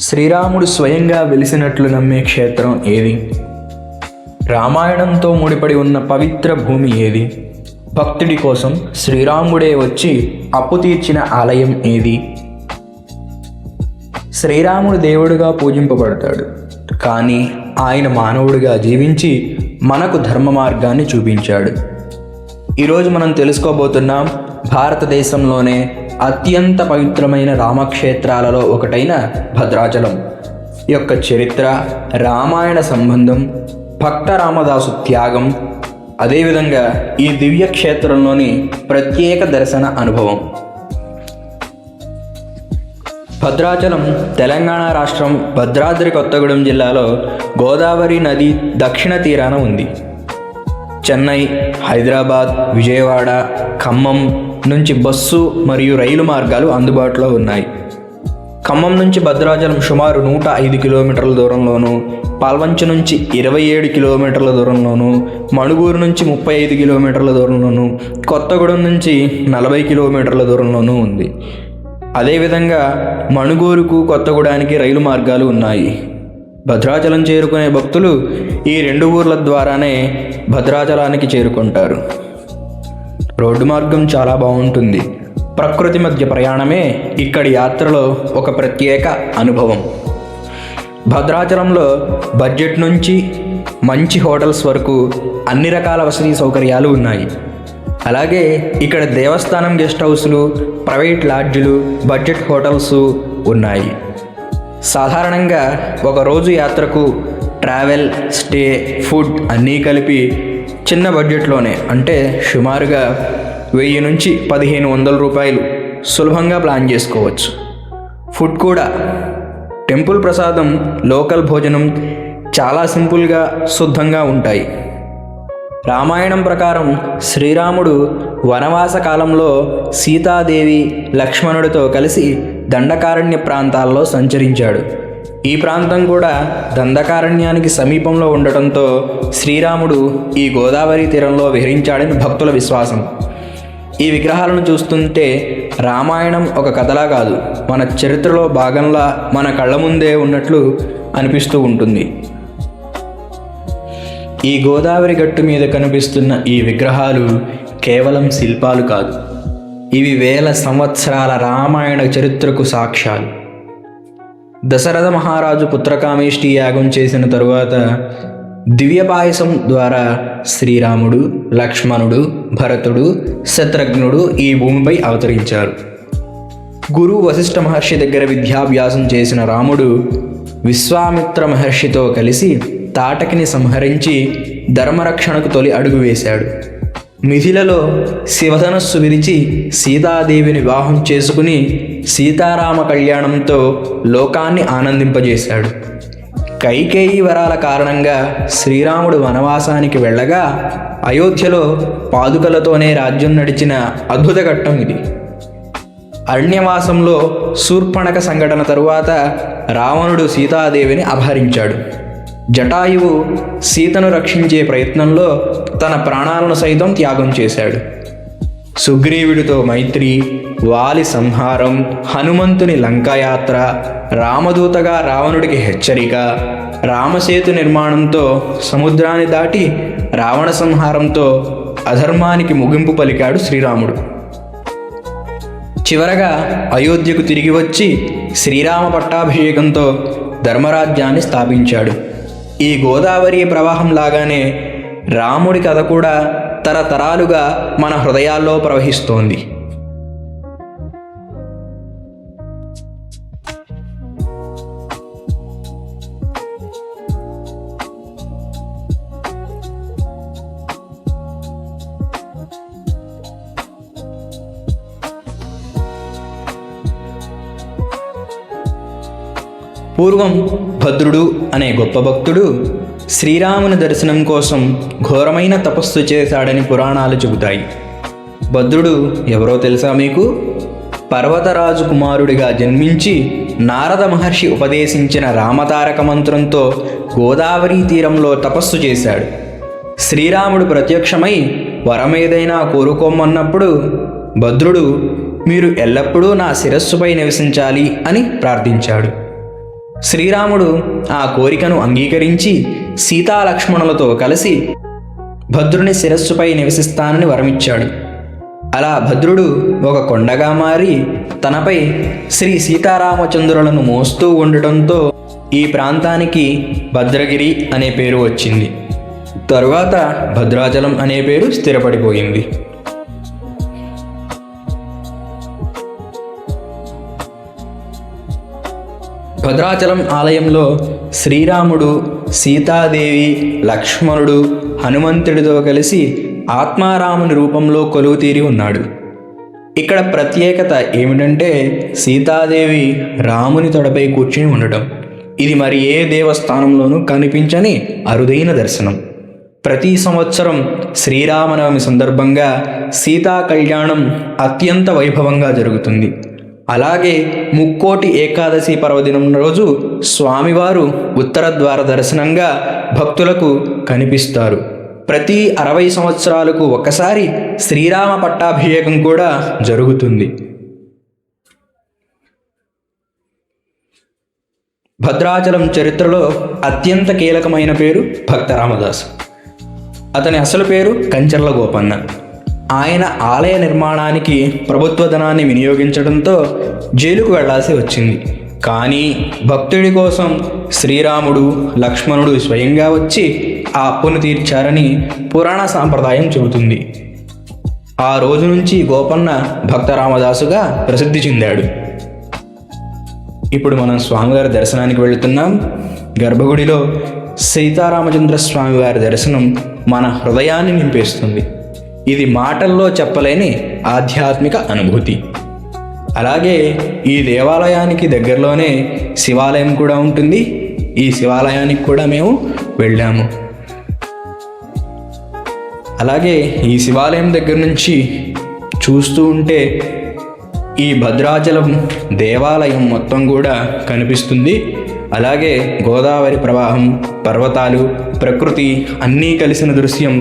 శ్రీరాముడు స్వయంగా వెలిసినట్లు నమ్మే క్షేత్రం ఏది? రామాయణంతో ముడిపడి ఉన్న పవిత్ర భూమి ఏది? భక్తుడి కోసం శ్రీరాముడే వచ్చి అప్పు తీర్చిన ఆలయం ఏది? శ్రీరాముడు దేవుడుగా పూజింపబడతాడు కానీ ఆయన మానవుడిగా జీవించి మనకు ధర్మ మార్గాన్ని చూపించాడు. ఈరోజు మనం తెలుసుకోబోతున్నాం భారతదేశంలోనే అత్యంత పవిత్రమైన రామక్షేత్రాలలో ఒకటైన భద్రాచలం. యొక్క చరిత్ర రామాయణ సంబంధం భక్త రామదాసు త్యాగం అదేవిధంగా ఈ దివ్య క్షేత్రంలోని ప్రత్యేక దర్శన అనుభవం. భద్రాచలం తెలంగాణ రాష్ట్రం భద్రాద్రి కొత్తగూడెం జిల్లాలో గోదావరి నది దక్షిణ తీరాన ఉంది. చెన్నై హైదరాబాద్ విజయవాడ ఖమ్మం నుంచి బస్సు మరియు రైలు మార్గాలు అందుబాటులో ఉన్నాయి. ఖమ్మం నుంచి భద్రాచలం సుమారు నూట ఐదు కిలోమీటర్ల దూరంలోను పాల్వంచ నుంచి ఇరవై ఏడు కిలోమీటర్ల దూరంలోను మణుగూరు నుంచి ముప్పై ఐదు కిలోమీటర్ల దూరంలోను కొత్తగూడెం నుంచి నలభై కిలోమీటర్ల దూరంలోనూ ఉంది. అదేవిధంగా మణుగూరుకు కొత్తగూడానికి రైలు మార్గాలు ఉన్నాయి. భద్రాచలం చేరుకునే భక్తులు ఈ రెండు ఊర్ల ద్వారానే భద్రాచలానికి చేరుకుంటారు. రోడ్డు మార్గం చాలా బాగుంటుంది. ప్రకృతి మధ్య ప్రయాణమే ఇక్కడి యాత్రలో ఒక ప్రత్యేక అనుభవం. భద్రాచలంలో బడ్జెట్ నుంచి మంచి హోటల్స్ వరకు అన్ని రకాల వసతి సౌకర్యాలు ఉన్నాయి. అలాగే ఇక్కడ దేవస్థానం గెస్ట్ హౌస్లు ప్రైవేట్ లాడ్జులు బడ్జెట్ హోటల్స్ ఉన్నాయి. సాధారణంగా ఒక రోజు యాత్రకు ట్రావెల్ స్టే ఫుడ్ అన్నీ కలిపి చిన్న బడ్జెట్లోనే అంటే సుమారుగా వెయ్యి నుంచి పదిహేను వందల రూపాయలు సులభంగా ప్లాన్ చేసుకోవచ్చు. ఫుడ్ కూడా. టెంపుల్ ప్రసాదం లోకల్ భోజనం చాలా సింపుల్గా శుద్ధంగా ఉంటాయి. రామాయణం ప్రకారం శ్రీరాముడు వనవాస కాలంలో సీతాదేవి లక్ష్మణుడితో కలిసి దండకారణ్య ప్రాంతాల్లో సంచరించాడు. ఈ ప్రాంతం కూడా దండకారణ్యానికి సమీపంలో ఉండటంతో శ్రీరాముడు ఈ గోదావరి తీరంలో విహరించాడని భక్తుల విశ్వాసం. ఈ విగ్రహాలను చూస్తుంటే రామాయణం ఒక కథలా కాదు. మన చరిత్రలో భాగంలా మన కళ్ళ ముందే ఉన్నట్లు అనిపిస్తూ ఉంటుంది. ఈ గోదావరి గట్టు మీద కనిపిస్తున్న ఈ విగ్రహాలు కేవలం శిల్పాలు కాదు. ఇవి వేల సంవత్సరాల రామాయణ చరిత్రకు సాక్ష్యాలు. దశరథ మహారాజు పుత్రకామేష్టి యాగం చేసిన తరువాత దివ్య పాయసం ద్వారా శ్రీరాముడు లక్ష్మణుడు భరతుడు శత్రుఘ్నుడు ఈ భూమిపై అవతరించారు. గురువు వశిష్ఠ మహర్షి దగ్గర విద్యాభ్యాసం చేసిన రాముడు విశ్వామిత్ర మహర్షితో కలిసి తాటకిని సంహరించి ధర్మరక్షణకు తొలి అడుగు వేశాడు. మిథిలలో శివధనస్సు విరిచి సీతాదేవిని వివాహం చేసుకుని సీతారామ కళ్యాణంతో లోకాన్ని ఆనందింపజేశాడు. కైకేయి వరాల కారణంగా శ్రీరాముడు వనవాసానికి వెళ్ళగా అయోధ్యలో పాదుకలతోనే రాజ్యం నడిచిన అద్భుత ఘట్టం ఇది. అరణ్యవాసంలో శూర్పణక సంఘటన తరువాత రావణుడు సీతాదేవిని అపహరించాడు. జటాయువు సీతను రక్షించే ప్రయత్నంలో తన ప్రాణాలను సైతం త్యాగం చేశాడు. సుగ్రీవుడితో మైత్రి వాలి సంహారం హనుమంతుని లంకాయాత్ర రామదూతగా రావణుడికి హెచ్చరిక రామసేతు నిర్మాణంతో సముద్రాన్ని దాటి రావణ సంహారంతో అధర్మానికి ముగింపు పలికాడు శ్రీరాముడు. చివరగా అయోధ్యకు తిరిగి వచ్చి శ్రీరామ పట్టాభిషేకంతో ధర్మరాజ్యాన్ని స్థాపించాడు. ఈ గోదావరి ప్రవాహం లాగానే రాముడి కథ కూడా తరతరాలుగా మన హృదయాల్లో ప్రవహిస్తోంది. పూర్వం భద్రుడు అనే గొప్ప భక్తుడు శ్రీరాముని దర్శనం కోసం ఘోరమైన తపస్సు చేశాడని పురాణాలు చెబుతాయి. భద్రుడు ఎవరో తెలుసా మీకు? పర్వతరాజు కుమారుడిగా జన్మించి నారద మహర్షి ఉపదేశించిన రామతారక మంత్రంతో గోదావరి తీరంలో తపస్సు చేశాడు. శ్రీరాముడు ప్రత్యక్షమై వరమేదైనా కోరుకోమన్నప్పుడు భద్రుడు మీరు ఎల్లప్పుడూ నా శిరస్సుపై నివసించాలి అని ప్రార్థించాడు. శ్రీరాముడు ఆ కోరికను అంగీకరించి సీతాలక్ష్మణులతో కలిసి భద్రుని శిరస్సుపై నివసిస్తానని వరమిచ్చాడు. అలా భద్రుడు ఒక కొండగా మారి తనపై శ్రీ సీతారామచంద్రులను మోస్తూ ఉండటంతో ఈ ప్రాంతానికి భద్రగిరి అనే పేరు వచ్చింది. తరువాత భద్రాచలం అనే పేరు స్థిరపడిపోయింది. భద్రాచలం ఆలయంలో శ్రీరాముడు సీతాదేవి లక్ష్మణుడు హనుమంతుడితో కలిసి ఆత్మారాముని రూపంలో కొలువు తీరి ఉన్నాడు. ఇక్కడ ప్రత్యేకత ఏమిటంటే సీతాదేవి రాముని తొడపై కూర్చుని ఉండటం. ఇది మరి ఏ దేవస్థానంలోనూ కనిపించని అరుదైన దర్శనం. ప్రతి సంవత్సరం శ్రీరామనవమి సందర్భంగా సీతా కళ్యాణం అత్యంత వైభవంగా జరుగుతుంది. అలాగే ముక్కోటి ఏకాదశి పర్వదినం రోజు స్వామివారు ఉత్తర ద్వార దర్శనంగా భక్తులకు కనిపిస్తారు. ప్రతి అరవై సంవత్సరాలకు ఒకసారి శ్రీరామ పట్టాభిషేకం కూడా జరుగుతుంది. భద్రాచలం చరిత్రలో అత్యంత కీలకమైన పేరు భక్త రామదాసు. అతని అసలు పేరు కంచర్ల గోపన్న. ఆయన ఆలయ నిర్మాణానికి ప్రభుత్వ ధనాన్ని వినియోగించడంతో జైలుకు వెళ్ళాల్సి వచ్చింది. కానీ భక్తుడి కోసం శ్రీరాముడు లక్ష్మణుడు స్వయంగా వచ్చి ఆ అప్పును తీర్చారని పురాణ సాంప్రదాయం చెబుతుంది. ఆ రోజు నుంచి గోపన్న భక్త రామదాసుగా ప్రసిద్ధి చెందాడు. ఇప్పుడు మనం స్వామివారి దర్శనానికి వెళుతున్నాం. గర్భగుడిలో సీతారామచంద్ర స్వామివారి దర్శనం మన హృదయాన్ని నింపేస్తుంది. ఇది మాటల్లో చెప్పలేని ఆధ్యాత్మిక అనుభూతి. అలాగే ఈ దేవాలయానికి దగ్గరలోనే శివాలయం కూడా ఉంటుంది. ఈ శివాలయానికి కూడా మేము వెళ్ళాము. అలాగే ఈ శివాలయం దగ్గర నుంచి చూస్తూ ఉంటే ఈ భద్రాచలం దేవాలయం మొత్తం కూడా కనిపిస్తుంది. అలాగే గోదావరి ప్రవాహం పర్వతాలు ప్రకృతి అన్నీ కలిసిన దృశ్యం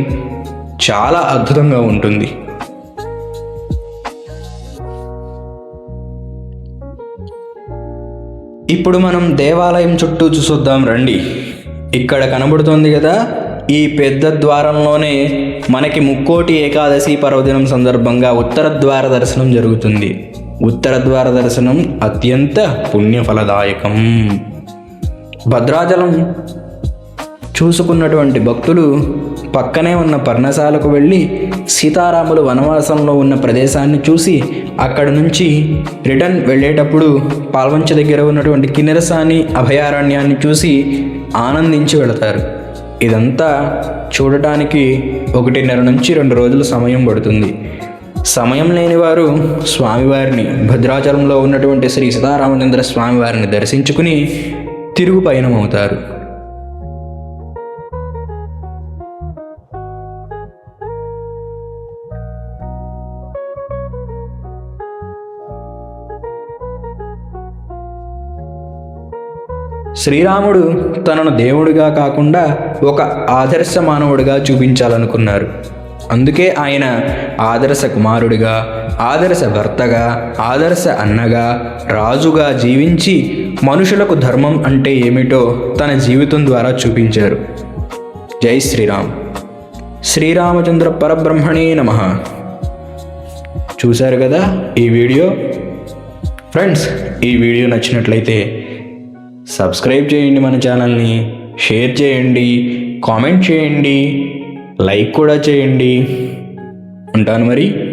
చాలా అద్భుతంగా ఉంటుంది. ఇప్పుడు మనం దేవాలయం చుట్టూ చూసొద్దాం రండి. ఇక్కడ కనబడుతోంది కదా ఈ పెద్ద ద్వారంలోనే మనకి ముక్కోటి ఏకాదశి పర్వదినం సందర్భంగా ఉత్తర ద్వార దర్శనం జరుగుతుంది. ఉత్తర ద్వార దర్శనం అత్యంత పుణ్యఫలదాయకం. భద్రాచలం చూసుకున్నటువంటి భక్తులు పక్కనే ఉన్న పర్ణశాలకు వెళ్ళి సీతారాములు వనవాసంలో ఉన్న ప్రదేశాన్ని చూసి అక్కడ నుంచి రిటర్న్ వెళ్ళేటప్పుడు పాల్వంచ దగ్గర ఉన్నటువంటి కిన్నెరసాని అభయారణ్యాన్ని చూసి ఆనందించి వెళతారు. ఇదంతా చూడటానికి ఒకటిన్నర నుంచి రెండు రోజులు సమయం పడుతుంది. సమయం లేని వారు స్వామివారిని భద్రాచలంలో ఉన్నటువంటి శ్రీ సీతారామచంద్ర స్వామివారిని దర్శించుకుని తిరుగు పయనమవుతారు. శ్రీరాముడు తనను దేవుడిగా కాకుండా ఒక ఆదర్శ మానవుడిగా చూపించాలనుకున్నారు. అందుకే ఆయన ఆదర్శ కుమారుడిగా ఆదర్శ భర్తగా ఆదర్శ అన్నగా రాజుగా జీవించి మనుషులకు ధర్మం అంటే ఏమిటో తన జీవితం ద్వారా చూపించారు. జై శ్రీరామ్. శ్రీరామచంద్ర పరబ్రహ్మణే నమ. చూశారు కదా ఈ వీడియో? ఫ్రెండ్స్ ఈ వీడియో నచ్చినట్లయితే సబ్స్క్రైబ్ చేయండి మన ఛానల్ని షేర్ చేయండి కామెంట్ చేయండి లైక్ కూడా చేయండి. ఉంటాను మరి.